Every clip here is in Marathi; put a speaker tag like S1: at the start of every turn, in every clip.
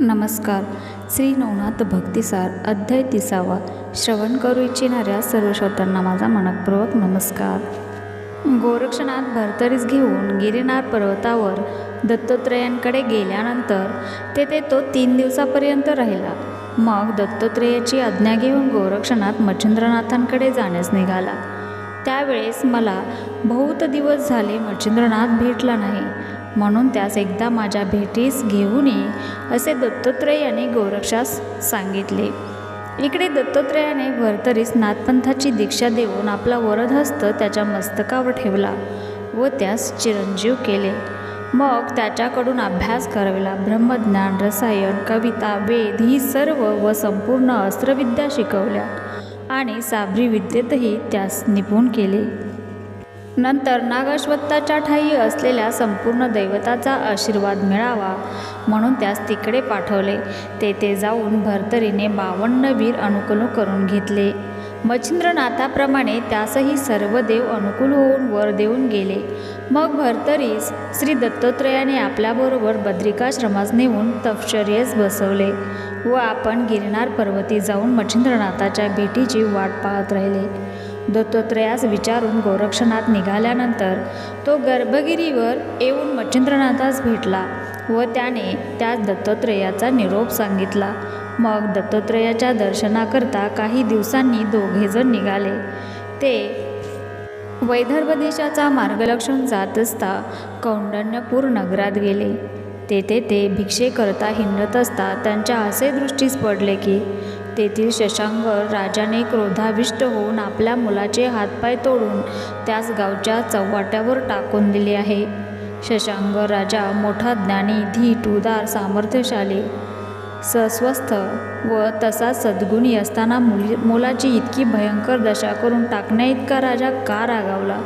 S1: नमस्कार. श्री नवनाथ भक्तिसार अध्याय तिसावा. श्रवण करू इच्छिणाऱ्या सर्व श्रोत्यांना माझा मनपूर्वक नमस्कार. गोरक्षनाथ भरतरीस घेऊन गिरिनार पर्वतावर दत्तात्रेयांकडे गेल्यानंतर तेथे तो तीन दिवसापर्यंत राहिला. मग दत्तात्रेयाची आज्ञा घेऊन गोरक्षनाथ मच्छिंद्रनाथांकडे जाण्यास निघाला. त्यावेळेस मला बहुत दिवस झाले मच्छिंद्रनाथ भेटला नाही. म्हणून त्यास एकदा माझ्या भेटीस घेऊन ये असे दत्तात्रेयाने गोरक्षास सांगितले. इकडे दत्तात्रेयाने भरतरीस नाथपंथाची दीक्षा देऊन आपला वरदहस्त त्याच्या मस्तकावर ठेवला व त्यास चिरंजीव केले. मग त्याच्याकडून अभ्यास करविला. ब्रह्मज्ञान रसायन कविता वेद ही सर्व व संपूर्ण अस्त्रविद्या शिकवल्या. आणि साबरी विद्येतही त्यास निपुण केले. नंतर नागश्वत्ताच्या ठाई असलेल्या संपूर्ण दैवताचा आशीर्वाद मिळावा म्हणून त्यास तिकडे पाठवले. तेथे जाऊन भर्तरीने बावन्न वीर अनुकूल करून घेतले. मच्छिंद्रनाथाप्रमाणे त्यासही सर्व देव अनुकूल होऊन वर देऊन गेले. मग भर्तरीस श्री दत्तात्रयाने आपल्याबरोबर बद्रिकाश्रमास नेऊन तपश्चर्येस बसवले. व आपण गिरनार पर्वती जाऊन मच्छिंद्रनाथाच्या भेटीची वाट पाहत राहिले. दत्तात्रेयास विचारून गोरक्षनाथ निघाल्यानंतर तो गर्भगिरीवर येऊन मच्छिंद्रनाथास भेटला व त्याने त्या दत्तात्रेयाचा निरोप सांगितला. मग दत्तात्रेयाच्या दर्शनाकरता काही दिवसांनी दोघेजण निघाले. ते वैदर्भ देशाचा मार्गलक्षण जात असता कौंडण्यपूर नगरात गेले. तेथे ते भिक्षेकरता हिंडत असता त्यांच्या असे दृष्टीस पडले की तेथील शशांक राजाने क्रोधाविष्ट होऊन आपल्या मुलाचे हातपाय तोडून त्यास गावच्या चव्हाट्यावर टाकून दिले आहे. शशांक राजा मोठा ज्ञानी धीट उदार सामर्थ्यशाली सस्वस्थ व तसा सद्गुणी असताना मुली मुलाची इतकी भयंकर दशा करून टाकण्याइतका राजा का रागावला?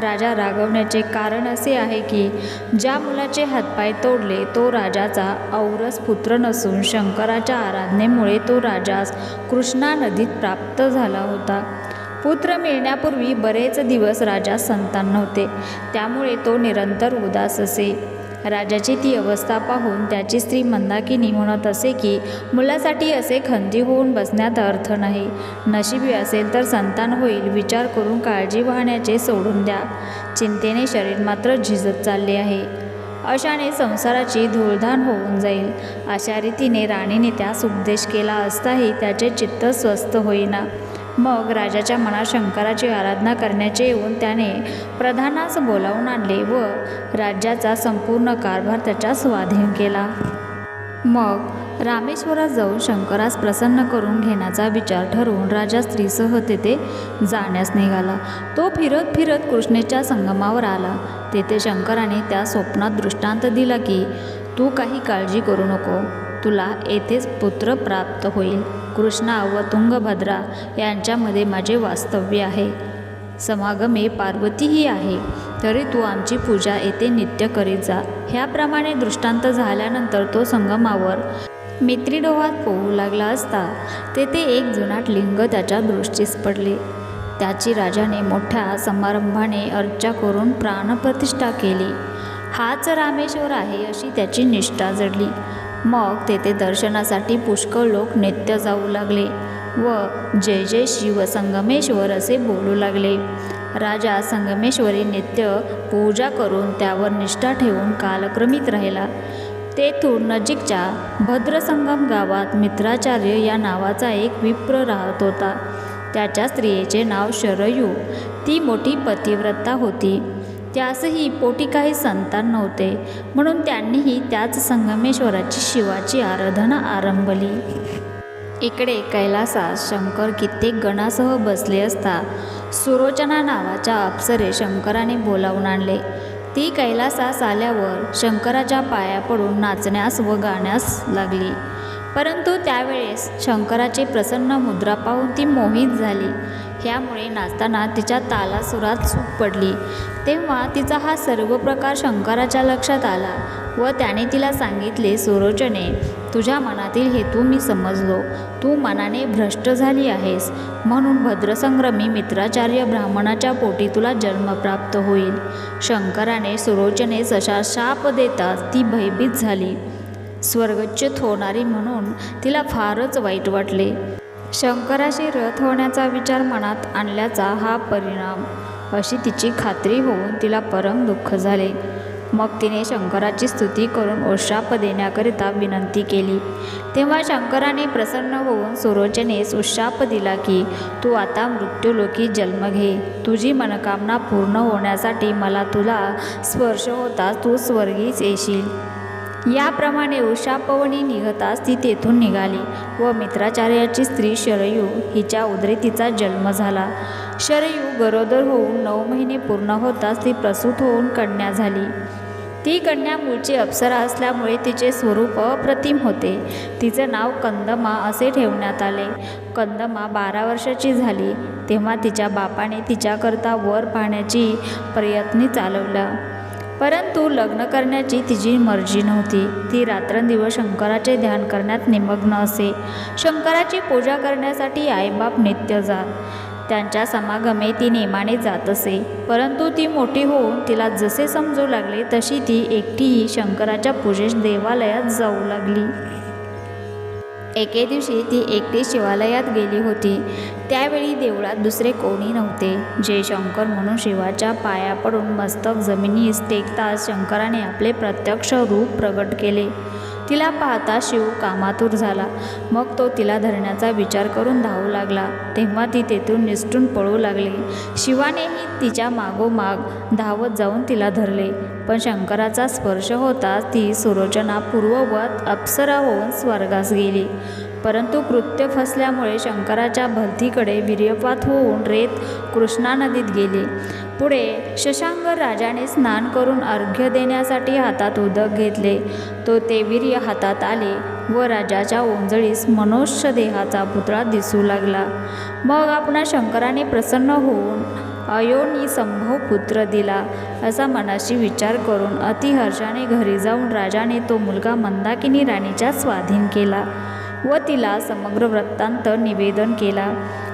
S1: राजा रागवण्याचे कारण असे आहे की ज्या मुलाचे हातपाय तोडले तो राजाचा औरस पुत्र नसून शंकराच्या आराधनेमुळे तो राजास कृष्णा नदीत प्राप्त झाला होता. पुत्र मिळण्यापूर्वी बरेच दिवस राजा संतान नव्हते. त्यामुळे तो निरंतर उदास असे. राजाची ती अवस्था पाहून त्याची स्त्री मंदाकिनी म्हणत असे की मुलासाठी असे खंदी होऊन बसण्यात अर्थ नाही. नशिबी असेल तर संतान होईल. विचार करून काळजी वाहण्याचे सोडून द्या. चिंतेने शरीर मात्र झिजत चालले आहे. अशाने संसाराची धूळधाण होऊन जाईल. अशा रीतीने राणीने त्यास उपदेश केला असताही त्याचे चित्त स्वस्थ होईना. मग राजाच्या मनात शंकराची आराधना करण्याचे येऊन त्याने प्रधानास बोलावून आणले व राज्याचा संपूर्ण कारभार त्याच्या स्वाधीन केला. मग रामेश्वरात जाऊन शंकरास प्रसन्न करून घेण्याचा विचार ठरवून राजा स्त्रीसह तेथे जाण्यास निघाला. तो फिरत फिरत कृष्णेच्या संगमावर आला. तेथे शंकराने त्या स्वप्नात दृष्टांत दिला की तू काही काळजी करू नको. तुला येथेच पुत्र प्राप्त होईल. कृष्णा व तुंगभद्रा यांच्यामध्ये माझे वास्तव्य आहे. समागमे पार्वतीही आहे. तरी तू आमची पूजा येथे नित्य करीत जा. ह्याप्रमाणे दृष्टांत झाल्यानंतर तो संगमावर मित्रीडोहात पोहू लागला असता तेथे एक जुनाट लिंग त्याच्या दृष्टीस पडले. त्याची राजाने मोठ्या समारंभाने अर्चा करून प्राणप्रतिष्ठा केली. हाच रामेश्वर आहे अशी त्याची निष्ठा जडली. मग तेथे दर्शनासाठी पुष्कळ लोक नित्य जाऊ लागले व जय जय शिव संगमेश्वर असे बोलू लागले. राजा संगमेश्वरी नित्य पूजा करून त्यावर निष्ठा ठेवून कालक्रमित राहिला. तेथून नजीकच्या भद्रसंगम गावात मित्राचार्य या नावाचा एक विप्र राहत होता. त्याच्या स्त्रियेचे नाव शरयू. ती मोठी पतिव्रता होती. त्यासही पोटी काही संतान नव्हते. म्हणून त्यांनीही त्याच संगमेश्वराची शिवाची आराधना आरंभली. इकडे कैलासात शंकर कित्येक गणासह बसले असता सुरोचना नावाच्या अप्सरे शंकराने बोलावून आणले. ती कैलासास आल्यावर शंकराच्या पाया पडून नाचण्यास व गाण्यास लागली. परंतु त्यावेळेस शंकराची प्रसन्न मुद्रा पाहून ती मोहित झाली. ह्यामुळे नाचताना तिच्या तालासुरात चूक पडली. तेव्हा तिचा हा सर्व प्रकार शंकराच्या लक्षात आला व त्याने तिला सांगितले सुरोचने तुझ्या मनातील हेतू मी समजलो. तू मनाने भ्रष्ट झाली आहेस. म्हणून भद्रसंग्रमी मित्राचार्य ब्राह्मणाच्या पोटी तुला जन्म प्राप्त होईल. शंकराने सुरोचनेस अशा शाप देताच ती भयभीत झाली. स्वर्गच्युत होणारी म्हणून तिला फारच वाईट वाटले. शंकराशी रथ होण्याचा विचार मनात आणल्याचा हा परिणाम. अशी तिची खात्री होऊन तिला परम दुःख झाले. मग तिने शंकराची स्तुती करून उशाप देण्याकरिता विनंती केली. तेव्हा शंकराने प्रसन्न होऊन सुरोचनेस उशाप दिला की तू आता मृत्यूलोकी जन्म घे. तुझी मनकामना पूर्ण होण्यासाठी मला तुला स्पर्श होता तू स्वर्गीच येशील. याप्रमाणे उषापवनी निघताच ती तेथून निघाली व मित्राचार्याची स्त्री शरयू हिच्या उदरी तिचा जन्म झाला. शरयू गरोदर होऊन नऊ महिने पूर्ण होताच ती प्रसूत होऊन कन्या झाली. ती कन्या मूळची अप्सरा असल्यामुळे तिचे स्वरूप अप्रतिम होते. तिचं नाव कंदमा असे ठेवण्यात आले. कंदमा बारा वर्षाची झाली. तेव्हा तिच्या बापाने तिच्याकरता वर पाहण्याची प्रयत्नी चालवला परंतु लग्न करण्याची तिची मर्जी नव्हती. ती रात्रंदिवस शंकराचे ध्यान करण्यात निमग्न असे. शंकराची पूजा करण्यासाठी आईबाप नित्य जात. त्यांच्या समागमे ती नेमाने जात असे. परंतु ती मोठी होऊन तिला जसे समजू लागले तशी ती एकटीही शंकराच्या पूजेस देवालयात जाऊ लागली. एके दिवशी ती एकटी शिवालयात गेली होती. त्यावेळी देवळात दुसरे कोणी नव्हते. जे शंकर म्हणून शिवाच्या पाया पडून मस्तक जमिनीस टेकताच शंकराने आपले प्रत्यक्ष रूप प्रगट केले. तिला पाहता शिव कामातूर झाला. मग तो तिला धरण्याचा विचार करून धावू लागला. तेव्हा ती तेथून निसटून पळू लागली. शिवानेही तिच्या मागोमाग धावत जाऊन तिला धरले. पण शंकराचा स्पर्श होताच ती सुरोचना पूर्ववत अप्सरा होऊन स्वर्गास गेली. परंतु कृत्य फसल्यामुळे शंकराच्या भलतीकडे वीर्यपात होऊन रेत कृष्णा नदीत गेले. पुढे शशांक राजाने स्नान करून अर्घ्य देण्यासाठी हातात उदक घेतले. तो ते वीर्य हातात आले व राजाच्या ओंजळीस मनुष्य देहाचा पुतळा दिसू लागला. मग आपणा शंकराने प्रसन्न होऊन अयोनी संभव पुत्र दिला असा मनाशी विचार करून अतिहर्षाने घरी जाऊन राजाने तो मुलगा मंदाकिनी राणीच्या स्वाधीन केला. व तिला समग्र वृत्तांत निवेदन केला.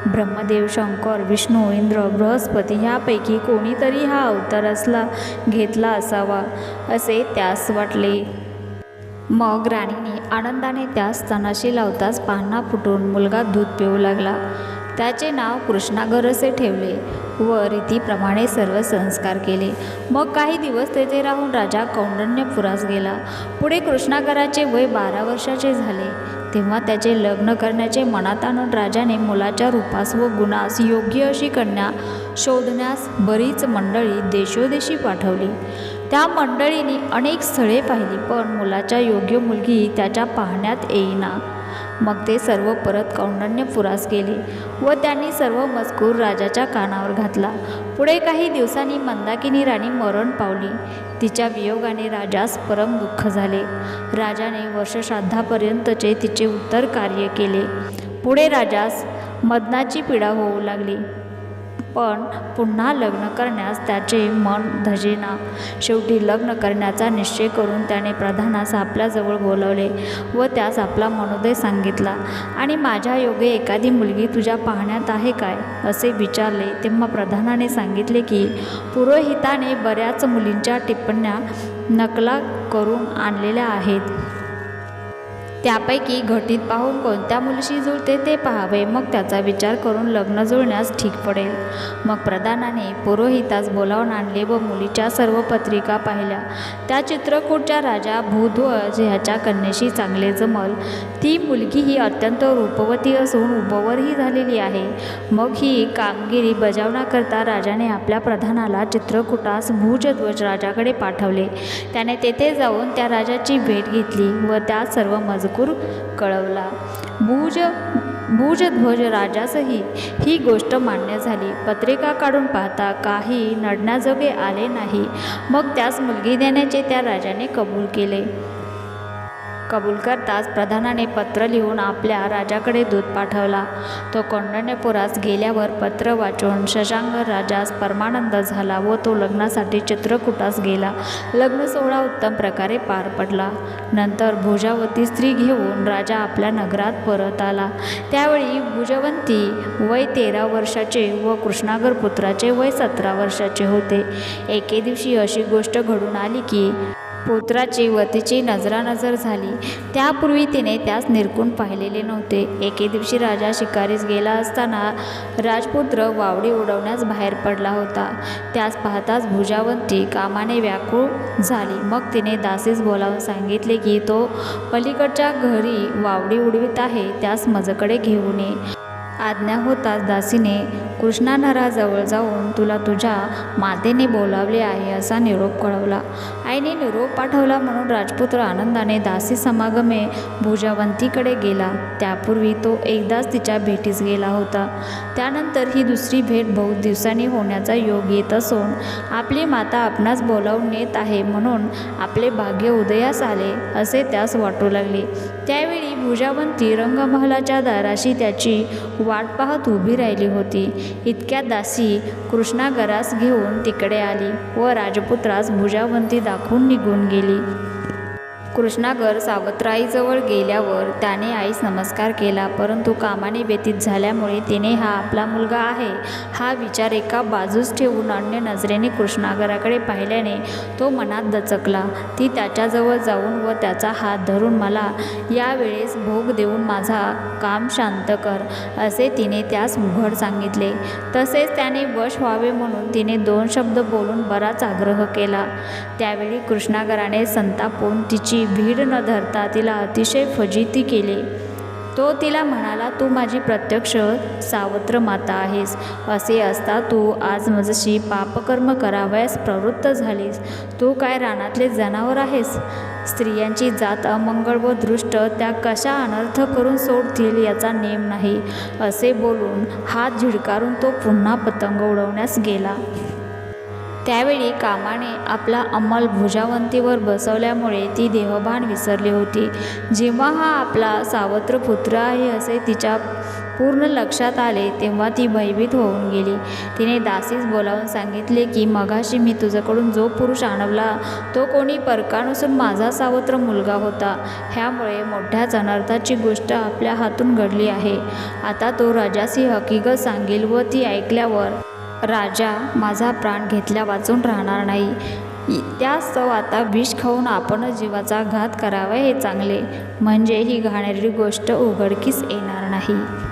S1: ब्रह्मदेव शंकर विष्णू इंद्र बृहस्पती ह्यापैकी कोणीतरी हा अवतार असला घेतला असावा असे त्यास वाटले. मग राणीने आनंदाने त्यास स्तनाशी लावताच पान्हा फुटून मुलगा दूध पिऊ लागला. त्याचे नाव कृष्णागर असे ठेवले व रीतीप्रमाणे सर्व संस्कार केले. मग काही दिवस तेथे राहून राजा कौंडण्यपुरास गेला. पुढे कृष्णागराचे वय बारा वर्षाचे झाले. तेव्हा त्याचे लग्न करण्याचे मनात आणून राजाने मुलाच्या रूपास व गुणास योग्य अशी कन्या शोधण्यास बरीच मंडळी देशोदेशी पाठवली. त्या मंडळींनी अनेक स्थळे पाहिली पण मुलाच्या योग्य मुलगी त्याच्या पाहण्यात येईना. मग ते सर्व परत कौंडण्यपुरास गेले व त्यांनी सर्व मजकूर राजाच्या कानावर घातला. पुढे काही दिवसांनी मंदाकिनी राणी मरण पावली. तिच्या वियोगाने राजास परम दुःख झाले. राजाने वर्षश्राद्धापर्यंतचे तिचे उत्तर कार्य केले. पुढे राजास मदनाची पीडा होऊ लागली. पण पुन्हा लग्न करण्यास त्याचे मन धजेना. शेवटी लग्न करण्याचा निश्चय करून त्याने प्रधानास आपल्याजवळ बोलवले व त्यास आपला मनोदय सांगितला. आणि माझ्या योगे एखादी मुलगी तुझ्या पाहण्यात आहे काय? असे विचारले. तेव्हा प्रधानाने सांगितले की पुरोहिताने बऱ्याच मुलींच्या टिप्पण्या नकला करून आणलेल्या आहेत. त्यापैकी घटीत पाहून कोणत्या मुलीशी जुळते ते पाहावे. मग त्याचा विचार करून लग्न जुळण्यास ठीक पडेल. मग प्रधानाने पुरोहितास बोलावून आणले व मुलीच्या सर्व पत्रिका पाहिल्या. त्या चित्रकूटच्या राजा भूध्वज ह्याच्या कन्येशी चांगले जमल. ती मुलगी ही अत्यंत रूपवती असून उपवरही झालेली आहे. मग ही कामगिरी बजावण्याकरता राजाने आपल्या प्रधानाला चित्रकूटास भूजध्वज राजाकडे पाठवले. त्याने तेथे जाऊन त्या राजाची भेट घेतली व त्या सर्व मजकूर कळवला. भूज भूजध्वज राजासही ही गोष्ट मान्य झाली. पत्रिका काढून पाहता काही नडण्याजोगे आले नाही. मग त्यास मुलगी देण्याचे त्या राजाने कबूल केले. कबूल करताच प्रधानाने पत्र लिहून आपल्या राजाकडे दूत पाठवला. तो कौंडण्यपुरास गेल्यावर पत्र वाचून शशांक राजास परमानंद झाला व तो लग्नासाठी चित्रकूटास गेला. लग्न सोहळा उत्तम प्रकारे पार पडला. नंतर भुजावती स्त्री घेऊन राजा आपल्या नगरात परत आला. त्यावेळी भुजवंती वय तेरा वर्षाचे व कृष्णागर पुत्राचे वय सतरा वर्षाचे होते. एके दिवशी अशी गोष्ट घडून आली की पुत्राची व तिची नजरानजर झाली. त्यापूर्वी तिने त्यास निरखून पाहिलेले नव्हते. एके दिवशी राजा शिकारीस गेला असताना राजपुत्र वावडी उडवण्यास बाहेर पडला होता. त्यास पाहताच भुजावंती कामाने व्याकुळ झाली. मग तिने दासीस बोलावून सांगितले की तो पलीकडच्या घरी वावडी उडवीत आहे. त्यास मजकडे घेऊन ये. आज्ञा होताच दासीने कृष्णानराजवळ जाऊन तुला तुझ्या मातेने बोलावले आहे असा निरोप कळवला. आईने निरोप पाठवला म्हणून राजपुत्र आनंदाने दासी समागमे भुजावंतीकडे गेला. त्यापूर्वी तो एकदाच तिच्या भेटीस गेला होता. त्यानंतर ही दुसरी भेट बहुत दिवसांनी होण्याचा योग येत असून आपली माता आपणास बोलावून नेत आहे म्हणून आपले भाग्य उदयास आले असे त्यास वाटू लागले. त्यावेळी भुजावंती रंगमहालाच्या दाराशी त्याची वाट पाहत उभी राहिली होती. इतक्या दासी कृष्णागरास घेऊन तिकडे आली व राजपुत्रास भुजावंती राखून निघून गेली. कृष्णागर सावत्राईजवळ गेल्यावर त्याने आईस नमस्कार केला परंतु कामाने व्यतीत झाल्यामुळे तिने हा आपला मुलगा आहे हा विचार एका बाजूस ठेवून अन्य नजरेने कृष्णागराकडे पाहिल्याने तो मनात दचकला. ती त्याच्याजवळ जाऊन व त्याचा हात धरून मला यावेळेस भोग देऊन माझा काम शांत कर असे तिने त्यास उघड सांगितले. तसेच त्याने वश व्हावे म्हणून तिने दोन शब्द बोलून बराच आग्रह केला. त्यावेळी कृष्णागराने संतापून तिची भीड न धरता तिला अतिशय फजिती केले. तो तिला म्हणाला तू माझी प्रत्यक्ष सावत्र माता आहेस. असे असता तू आज माझशी पापकर्म करावयास प्रवृत्त झालीस. तू काय रानातले जनावर आहेस? स्त्रियांची जात अमंगळ व दृष्ट त्या कशा अनर्थ करून सोडतील याचा नेम नाही. असे बोलून हात झिडकारून तो पुन्हा पतंग उडवण्यास गेला. त्यावेळी कामाने आपला अंमल भुजावंतीवर बसवल्यामुळे ती देहभान विसरली होती. जेव्हा हा आपला सावत्र पुत्र आहे असे तिच्या पूर्ण लक्षात आले तेव्हा ती भयभीत होऊन गेली. तिने दासीस बोलावून सांगितले की मगाशी मी तुझ्याकडून जो पुरुष आणवला तो कोणी परका नसून माझा सावत्र मुलगा होता. ह्यामुळे मोठ्याच अनर्थाची गोष्ट आपल्या हातून घडली आहे. आता तो राजासी हकीकत सांगेल व ती ऐकल्यावर राजा माझा प्राण घेतल्या वाचून राहणार नाही. त्यास्तव आता विष खाऊन आपणच जीवाचा घात करावा हे चांगले. म्हणजे ही घाणेरडी गोष्ट उघडकीस येणार नाही.